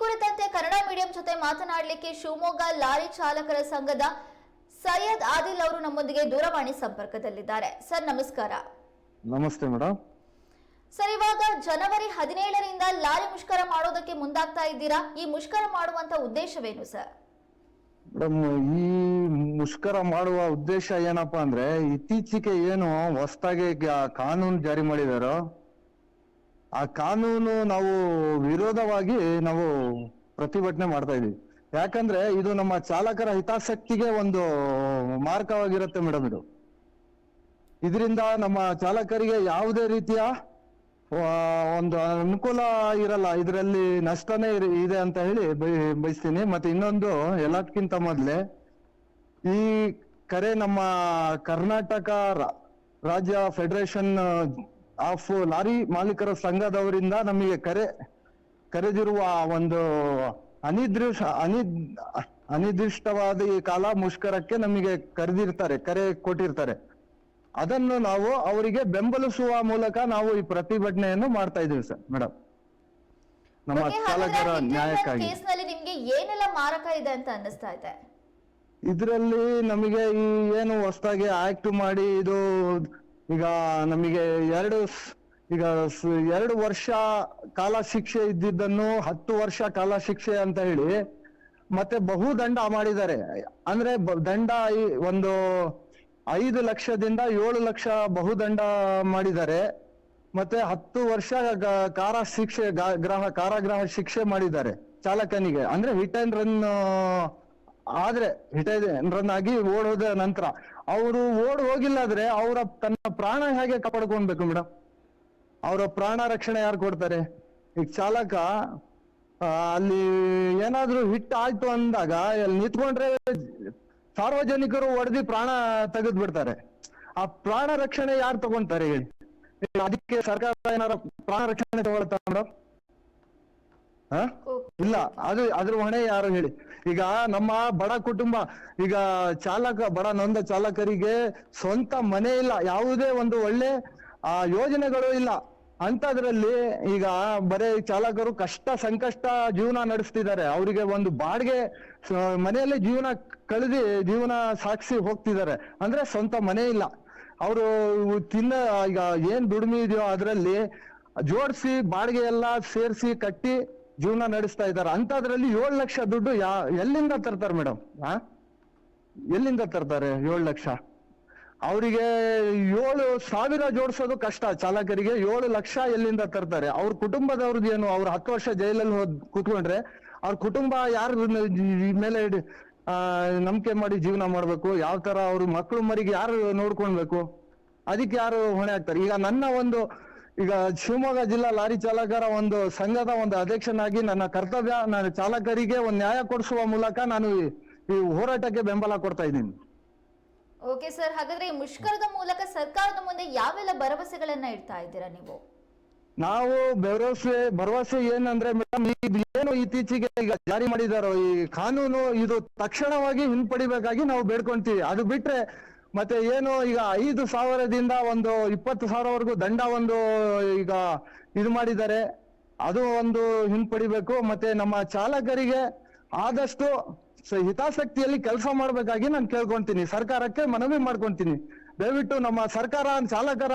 ಕುರಿತಂತೆ ಕನ್ನಡ ಮೀಡಿಯಂ ಜೊತೆ ಮಾತನಾಡಲಿಕ್ಕೆ ಶಿವಮೊಗ್ಗ ಲಾರಿ ಚಾಲಕರ ಸಂಘದ ಸೈಯದ್ ಆದಿಲ್ ಅವರು ನಮ್ಮೊಂದಿಗೆ ದೂರವಾಣಿ ಸಂಪರ್ಕದಲ್ಲಿದ್ದಾರೆ. ಸರ್ ನಮಸ್ಕಾರ. ನಮಸ್ತೆ ಮೇಡಮ್ ಸರ್ ಇವಾಗ ಜನವರಿ ಹದಿನೇಳರಿಂದ ಲಾರಿ ಮುಷ್ಕರ ಮಾಡೋದಕ್ಕೆ ಮುಂದಾಗ್ತಾ ಇದ್ದೀರಾ? ಈ ಮುಷ್ಕರ ಮಾಡುವಂತ ಉದ್ದೇಶವೇನು ಸರ್? ಮೇಡಮ್ ಈ ಮುಷ್ಕರ ಮಾಡುವ ಉದ್ದೇಶ ಏನಪ್ಪಾ ಅಂದ್ರೆ ಇತ್ತೀಚೆಗೆ ಏನು ಹೊಸದಾಗಿ ಕಾನೂನು ಜಾರಿ ಮಾಡಿದಾರೋ ಆ ಕಾನೂನು ನಾವು ವಿರೋಧವಾಗಿ ನಾವು ಪ್ರತಿಭಟನೆ ಮಾಡ್ತಾ ಇದೀವಿ. ಯಾಕಂದ್ರೆ ಇದು ನಮ್ಮ ಚಾಲಕರ ಹಿತಾಸಕ್ತಿಗೆ ಒಂದು ಮಾರ್ಗವಾಗಿರುತ್ತೆ ಮೇಡಮ್ ಇದು. ಇದರಿಂದ ನಮ್ಮ ಚಾಲಕರಿಗೆ ಯಾವುದೇ ರೀತಿಯ ಒಂದು ಅನುಕೂಲ ಇರಲ್ಲ. ಇದರಲ್ಲಿ ನಷ್ಟನೇ ಇದೆ ಅಂತ ಹೇಳಿ ಬಯ- ಬಯಸ್ತೀನಿ. ಮತ್ತೆ ಇನ್ನೊಂದು ಎಲ್ಲದಕ್ಕಿಂತ ಮೊದಲೇ, ಈ ಕರೆ ನಮ್ಮ ಕರ್ನಾಟಕ ರಾಜ್ಯ ಫೆಡರೇಷನ್ ಆಫ್ ಲಾರಿ ಮಾಲೀಕರ ಸಂಘದವರಿಂದ ನಮಗೆ ಕರೆ ಕರೆದಿರುವ ಒಂದು ಅನಿರ್ದಿಷ್ಟ ಅನಿ ಅನಿರ್ದಿಷ್ಟವಾದ ಈ ಕಾಲ ಮುಷ್ಕರಕ್ಕೆ ನಮಗೆ ಕರೆದಿರ್ತಾರೆ ಕರೆ ಕೊಟ್ಟಿರ್ತಾರೆ. ಅದನ್ನು ನಾವು ಅವರಿಗೆ ಬೆಂಬಲಿಸುವ ಮೂಲಕ ನಾವು ಈ ಪ್ರತಿಭಟನೆಯನ್ನು ಮಾಡ್ತಾ ಇದ್ದೀವಿ ಸರ್ ಮೇಡಮ್. ನಮ್ಮ ಚಾಲಕರ ನ್ಯಾಯಕ್ಕಾಗಿ. ನಿಮ್ಗೆ ಏನೆಲ್ಲ ಮಾರಕ ಇದೆ ಅಂತ ಅನ್ನಿಸ್ತಾ ಇದೆ? ಇದರಲ್ಲಿ ನಮಗೆ ಈ ಏನು ಹೊಸದಾಗಿ ಆಕ್ಟ್ ಮಾಡಿ ಇದು ಈಗ ನಮಗೆ ಎರಡು ಈಗ ಎರಡು ವರ್ಷ ಕಾಲ ಶಿಕ್ಷೆ ಇದ್ದಿದ್ದನ್ನು ಹತ್ತು ವರ್ಷ ಕಾಲ ಶಿಕ್ಷೆ ಅಂತ ಹೇಳಿ ಮತ್ತೆ ಬಹುದಂಡ ಮಾಡಿದ್ದಾರೆ. ಅಂದ್ರೆ ದಂಡ ಒಂದು ಐದು ಲಕ್ಷದಿಂದ ಏಳು ಲಕ್ಷ ಬಹುದಂಡ ಮಾಡಿದ್ದಾರೆ. ಮತ್ತೆ ಹತ್ತು ವರ್ಷ ಕಾರ ಶಿಕ್ಷೆ ಗ್ರಹ ಕಾರಾಗೃಹ ಶಿಕ್ಷೆ ಮಾಡಿದ್ದಾರೆ ಚಾಲಕನಿಗೆ. ಅಂದ್ರೆ ಹಿಟ್ ಅಂಡ್ ರನ್ ಆದ್ರೆ ಇದೆ ಆಗಿ ಓಡೋದ ನಂತರ. ಅವರು ಓಡ್ ಹೋಗಿಲ್ಲಾದ್ರೆ ಅವರ ತನ್ನ ಪ್ರಾಣ ಹೇಗೆ ಕಾಪಾಡ್ಕೊಳ್ಬೇಕು ಮೇಡಮ್ ಅವರ ಪ್ರಾಣ ರಕ್ಷಣೆ ಯಾರು ಕೊಡ್ತಾರೆ? ಈಗ ಚಾಲಕ ಅಲ್ಲಿ ಏನಾದ್ರೂ ಹಿಟ್ ಆಯ್ತು ಅಂದಾಗ ಅಲ್ಲಿ ನಿಂತ್ಕೊಂಡ್ರೆ ಸಾರ್ವಜನಿಕರು ಹೊಡೆದಿ ಪ್ರಾಣ ತೆಗೆದು ಬಿಡ್ತಾರೆ. ಆ ಪ್ರಾಣ ರಕ್ಷಣೆ ಯಾರು ತಗೊಂತಾರೆ ಹೇಳಿ? ಅದಕ್ಕೆ ಸರ್ಕಾರ ಏನಾರ ಪ್ರಾಣ ರಕ್ಷಣೆ ತಗೊಳ್ತಾ ಮೇಡಮ್ ಹ? ಇಲ್ಲ ಅದು ಅದ್ರ ಹೊಣೆ ಯಾರು ಹೇಳಿ? ಈಗ ನಮ್ಮ ಬಡ ಕುಟುಂಬ ಈಗ ಚಾಲಕ ಬಡ ನೊಂದ ಚಾಲಕರಿಗೆ ಸ್ವಂತ ಮನೆ ಇಲ್ಲ ಯಾವುದೇ ಒಂದು ಒಳ್ಳೆ ಆ ಯೋಜನೆಗಳು ಇಲ್ಲ. ಅಂತದ್ರಲ್ಲಿ ಈಗ ಬರೇ ಚಾಲಕರು ಕಷ್ಟ ಸಂಕಷ್ಟ ಜೀವನ ನಡೆಸ್ತಿದ್ದಾರೆ. ಅವರಿಗೆ ಒಂದು ಬಾಡಿಗೆ ಮನೆಯಲ್ಲಿ ಜೀವನ ಕಳೆದಿ ಜೀವನ ಸಾಗಿಸಿ ಹೋಗ್ತಿದ್ದಾರೆ. ಅಂದ್ರೆ ಸ್ವಂತ ಮನೆ ಇಲ್ಲ. ಅವರು ತಿನ್ನ ಈಗ ಏನ್ ದುಡಿಮೆ ಇದೆಯೋ ಅದರಲ್ಲಿ ಜೋಡಿಸಿ ಬಾಡಿಗೆ ಎಲ್ಲ ಸೇರಿಸಿ ಕಟ್ಟಿ ಜೀವನ ನಡೆಸ್ತಾ ಇದ್ದಾರೆ. ಅಂತದ್ರಲ್ಲಿ ಏಳು ಲಕ್ಷ ದುಡ್ಡು ಯಾ, ಎಲ್ಲಿಂದ ತರ್ತಾರೆ ಮೇಡಮ್? ಆ? ಎಲ್ಲಿಂದ ತರ್ತಾರೆ ಏಳು ಲಕ್ಷ? ಅವರಿಗೆ ಏಳು ಸಾವಿರ ಜೋಡಿಸೋದು ಕಷ್ಟ. ಚಾಲಕರಿಗೆ ಏಳು ಲಕ್ಷ ಎಲ್ಲಿಂದ ತರ್ತಾರೆ? ಅವ್ರ ಕುಟುಂಬದವ್ರದ್ದು ಏನು? ಅವ್ರ ಹತ್ತು ವರ್ಷ ಜೈಲಲ್ಲಿ ಹೋದ್, ಕೂತ್ಕೊಂಡ್ರೆ ಅವ್ರ ಕುಟುಂಬ ಯಾರ ಮೇಲೆ ನಂಬಿಕೆ ಮಾಡಿ ಜೀವನ ಮಾಡ್ಬೇಕು? ಯಾವ ತರ ಅವ್ರ ಮಕ್ಕಳು ಮರಿಗೆ ಯಾರು ನೋಡ್ಕೊಳ್ಬೇಕು? ಅದಕ್ಕೆ ಯಾರು ಹೊಣೆ ಆಗ್ತಾರೆ? ಈಗ ನನ್ನ ಒಂದು ಈಗ ಶಿವಮೊಗ್ಗ ಜಿಲ್ಲಾ ಲಾರಿ ಚಾಲಕರ ಒಂದು ಸಂಘದ ಒಂದು ಅಧ್ಯಕ್ಷನಾಗಿ ನನ್ನ ಕರ್ತವ್ಯ ನಾನು ಚಾಲಕರಿಗೆ ಒಂದು ನ್ಯಾಯ ಕೊಡಿಸುವ ಮೂಲಕ ನಾನು ಈ- ಹೋರಾಟಕ್ಕೆ ಬೆಂಬಲ ಕೊಡ್ತಾ ಇದ್ದೀನಿ. ಓಕೆ ಸರ್ ಹಾಗಾದ್ರೆ ಈ ಮುಷ್ಕರದ ಮೂಲಕ ಸರ್ಕಾರದ ಮುಂದೆ ಯಾವೆಲ್ಲ ಭರವಸೆಗಳನ್ನ ಇಡ್ತಾ ಇದ್ದೀರಾ ನೀವು? ನಾವು ಭರವಸೆ ಭರವಸೆ ಏನಂದ್ರೆ ಮೇಡಮ್ ಏನು ಇತ್ತೀಚೆಗೆ ಈಗ ಜಾರಿ ಮಾಡಿದಾರೋ ಈ ಕಾನೂನು ಇದು ತಕ್ಷಣವಾಗಿ ಹಿಂಪಡಿಬೇಕಾಗಿ ನಾವು ಬೇಡ್ಕೊಂತೀವಿ. ಅದು ಬಿಟ್ರೆ ಮತ್ತೆ ಏನು ಈಗ ಐದು ಸಾವಿರದಿಂದ ಒಂದು ಇಪ್ಪತ್ತು ಸಾವಿರವರೆಗೂ ದಂಡ ಒಂದು ಈಗ ಇದು ಮಾಡಿದ್ದಾರೆ. ಅದು ಒಂದು ಹಿಂಪಡಿಬೇಕು. ಮತ್ತೆ ನಮ್ಮ ಚಾಲಕರಿಗೆ ಆದಷ್ಟು ಹಿತಾಸಕ್ತಿಯಲ್ಲಿ ಕೆಲಸ ಮಾಡಬೇಕಾಗಿ ನಾನು ಕೇಳ್ಕೊಂತೀನಿ. ಸರ್ಕಾರಕ್ಕೆ ಮನವಿ ಮಾಡ್ಕೊಂತೀನಿ. ದಯವಿಟ್ಟು ನಮ್ಮ ಸರ್ಕಾರ ಚಾಲಕರ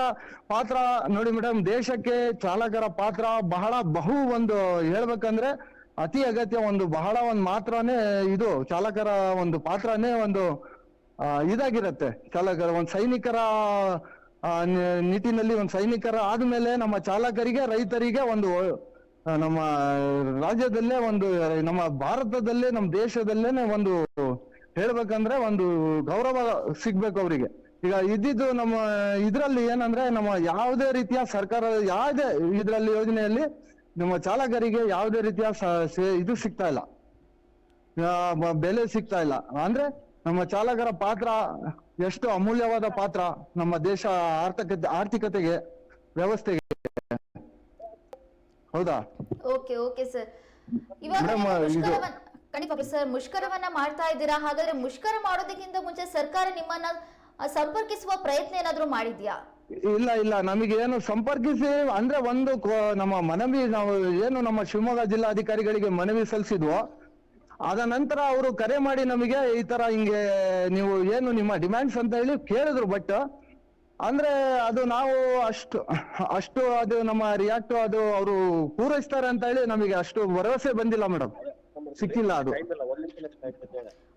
ಪಾತ್ರ ನೋಡಿ ಮೇಡಮ್, ದೇಶಕ್ಕೆ ಚಾಲಕರ ಪಾತ್ರ ಬಹಳ ಬಹು ಒಂದು ಹೇಳ್ಬೇಕಂದ್ರೆ ಅತಿ ಅಗತ್ಯ ಒಂದು ಬಹಳ ಒಂದು ಮಾತ್ರನೇ ಇದು ಚಾಲಕರ ಒಂದು ಪಾತ್ರನೇ ಒಂದು ಇದಾಗಿರತ್ತೆ. ಚಾಲಕರ, ಒಂದು ಸೈನಿಕರ ನಿಟ್ಟಿನಲ್ಲಿ ಒಂದು ಸೈನಿಕರ ಆದ್ಮೇಲೆ ನಮ್ಮ ಚಾಲಕರಿಗೆ, ರೈತರಿಗೆ ಒಂದು ನಮ್ಮ ರಾಜ್ಯದಲ್ಲೇ ಒಂದು, ನಮ್ಮ ಭಾರತದಲ್ಲೇ, ನಮ್ಮ ದೇಶದಲ್ಲೇನೆ ಒಂದು ಹೇಳ್ಬೇಕಂದ್ರೆ ಒಂದು ಗೌರವ ಸಿಗ್ಬೇಕು ಅವರಿಗೆ. ಈಗ ಇದ್ದಿದ್ದು ನಮ್ಮ, ಇದ್ರಲ್ಲಿ ಏನಂದ್ರೆ ನಮ್ಮ ಯಾವುದೇ ರೀತಿಯ ಸರ್ಕಾರ, ಯಾವುದೇ ಇದ್ರಲ್ಲಿ ಯೋಜನೆಯಲ್ಲಿ ನಮ್ಮ ಚಾಲಕರಿಗೆ ಯಾವುದೇ ರೀತಿಯ ಇದು ಸಿಗ್ತಾ ಇಲ್ಲ. ಬೆಲೆ ಸಿಗ್ತಾ ಇಲ್ಲ. ಅಂದ್ರೆ ನಮ್ಮ ಚಾಲಕರ ಪಾತ್ರ ಎಷ್ಟು ಅಮೂಲ್ಯವಾದ ಪಾತ್ರ ನಮ್ಮ ದೇಶ ಆರ್ಥಿಕ ಆರ್ಥಿಕತೆಗೆ ವ್ಯವಸ್ಥೆಗೆ. ಹೌದಾ? Okay okay sir. ಇವಾಗ ನೀವು ಇದು- ಮುಷ್ಕರವನ್ನ ಖಂಡಿತ ಸರ್ ಮುಷ್ಕರವನ್ನ ಮಾಡ್ತಾ ಇದ್ದೀರಾ? ಹಾಗಾದ್ರೆ ಮುಷ್ಕರ ಮಾಡೋದಕ್ಕಿಂತ ಮುಂಚೆ ಸರ್ಕಾರ ನಿಮ್ಮನ್ನ ಆ, ಸಂಪರ್ಕಿಸುವ ಪ್ರಯತ್ನ ಏನಾದ್ರೂ ಮಾಡಿದ್ಯಾ? ಇಲ್ಲ ಇಲ್ಲ. ನಮಗೆ ಏನು ಸಂಪರ್ಕಿಸಿ ಅಂದ್ರೆ ಒಂದು ಕೊ- ನಮ್ಮ ಮನವಿ ನಾವು ಏನು ನಮ್ಮ ಶಿವಮೊಗ್ಗ ಜಿಲ್ಲಾಧಿಕಾರಿಗಳಿಗೆ ಮನವಿ ಸಲ್ಲಿಸಿದ್ವು ಅದ ನಂತರ ಅವರು ಕರೆ ಮಾಡಿ ನಮಗೆ ಈ ತರ ಹಿಂಗೆ ನೀವು ಏನು ನಿಮ್ಮ ಡಿಮ್ಯಾಂಡ್ಸ್ ಅಂತ ಹೇಳಿ ಕೇಳಿದ್ರು ಬಟ್ ಅಂದ್ರೆ ಅದು ನಾವು ಅಷ್ಟು ಅಷ್ಟು ಅದು ನಮ್ಮ ರಿಯಾಕ್ಟ್ ಅದು ಅವರು ಪೂರೈಸ್ತಾರೆ ಅಂತ ಹೇಳಿ ನಮಗೆ ಅಷ್ಟು ಭರವಸೆ ಬಂದಿಲ್ಲ ಮೇಡಮ್ ಸಿಕ್ಕಿಲ್ಲ ಅದು.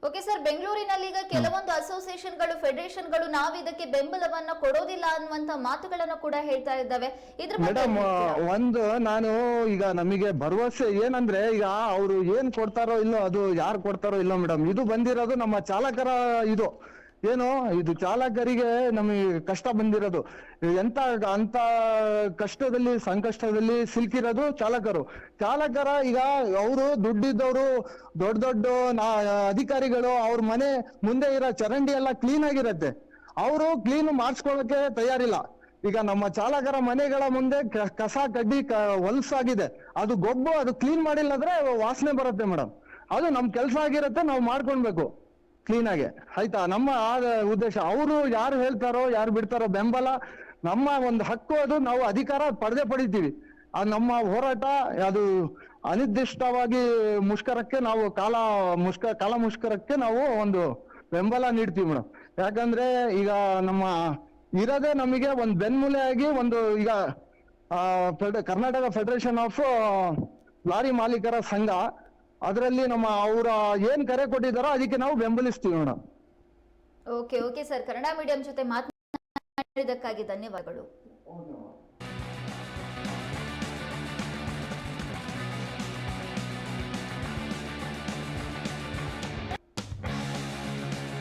ಓಕೆ ಸರ್ ಬೆಂಗಳೂರಿನಲ್ಲಿ ಈಗ ಕೆಲವೊಂದು ಅಸೋಸಿಯೇಷನ್ಗಳು ಫೆಡರೇಷನ್ಗಳು ನಾವು ಇದಕ್ಕೆ ಬೆಂಬಲವನ್ನ ಕೊಡೋದಿಲ್ಲ ಅನ್ನುವಂತ ಮಾತುಗಳನ್ನು ಕೂಡ ಹೇಳ್ತಾ ಇದ್ದಾವೆ. ಇದ್ರ ಮೇಡಮ್ ಒಂದು ನಾನು ಈಗ ನಮಗೆ ಭರವಸೆ ಏನಂದ್ರೆ ಈಗ ಅವರು ಏನ್ ಕೊಡ್ತಾರೋ ಇಲ್ಲೋ ಅದು ಯಾರು ಕೊಡ್ತಾರೋ ಇಲ್ಲೋ ಮೇಡಮ್ ಇದು ಬಂದಿರೋದು ನಮ್ಮ ಚಾಲಕರ ಇದು. ಏನು, ಇದು ಚಾಲಕರಿಗೆ ನಮಗೆ ಕಷ್ಟ ಬಂದಿರೋದು. ಎಂತ, ಅಂತ ಕಷ್ಟದಲ್ಲಿ, ಸಂಕಷ್ಟದಲ್ಲಿ ಸಿಲ್ಕಿರೋದು ಚಾಲಕರು. ಚಾಲಕರ ಈಗ ಅವರು ದುಡ್ಡಿದ್ದವರು, ದೊಡ್ಡ ದೊಡ್ಡ ಅಧಿಕಾರಿಗಳು ಅವ್ರ ಮನೆ ಮುಂದೆ ಇರೋ ಚರಂಡಿ ಎಲ್ಲ ಕ್ಲೀನ್ ಆಗಿರತ್ತೆ. ಅವರು ಕ್ಲೀನ್ ಮಾಡಿಸ್ಕೊಳ್ಳೋಕೆ ತಯಾರಿಲ್ಲ. ಈಗ ನಮ್ಮ ಚಾಲಕರ ಮನೆಗಳ ಮುಂದೆ ಕಸ, ಕಡ್ಡಿ ಹೊಲ್ಸಾಗಿದೆ ಅದು ಗೊಬ್ಬು, ಅದು ಕ್ಲೀನ್ ಮಾಡಿಲ್ಲ ಅಂದ್ರೆ ವಾಸನೆ ಬರುತ್ತೆ ಮೇಡಮ್. ಅದು ನಮ್ ಕೆಲಸ ಆಗಿರುತ್ತೆ, ನಾವು ಮಾಡ್ಕೊಳ್ಬೇಕು. ಕ್ಲೀನ್ ಆಗಿ. ಆಯ್ತಾ? ನಮ್ಮ ಆ ಉದ್ದೇಶ, ಅವರು ಯಾರು ಹೇಳ್ತಾರೋ, ಯಾರು ಬಿಡ್ತಾರೋ ಬೆಂಬಲ, ನಮ್ಮ ಒಂದು ಹಕ್ಕು ಅದು, ನಾವು ಅಧಿಕಾರ ಪಡೆದೇ ಪಡಿತೀವಿ. ಆ ನಮ್ಮ ಹೋರಾಟ, ಅದು ಅನಿರ್ದಿಷ್ಟವಾಗಿ ಮುಷ್ಕರಕ್ಕೆ ನಾವು ಕಾಲ ಮುಷ್ಕ, ಕಾಲ ಮುಷ್ಕರಕ್ಕೆ ನಾವು ಒಂದು ಬೆಂಬಲ ನೀಡ್ತೀವಿ ಮೇಡಮ್ ಯಾಕಂದ್ರೆ ಈಗ ನಮ್ಮ, ಇರೋದೇ ನಮಗೆ ಒಂದು ಬೆನ್ಮೂಲೆ ಆಗಿ ಒಂದು ಈಗ ಕರ್ನಾಟಕ ಫೆಡರೇಷನ್ ಆಫ್ ಲಾರಿ ಮಾಲೀಕರ ಸಂಘ ಅದರಲ್ಲಿ ನಮ್ಮ ಅವರ ಏನ್ ಕರೆ ಕೊಟ್ಟಿದ್ದಾರೋ ಅದಕ್ಕೆ ನಾವು ಬೆಂಬಲಿಸ್ತೀವಿ madam okay okay sir. Kannada medium ಜೊತೆ ಮಾತನಾಡಿದ್ದಕ್ಕಾಗಿ ಧನ್ಯವಾದಗಳು.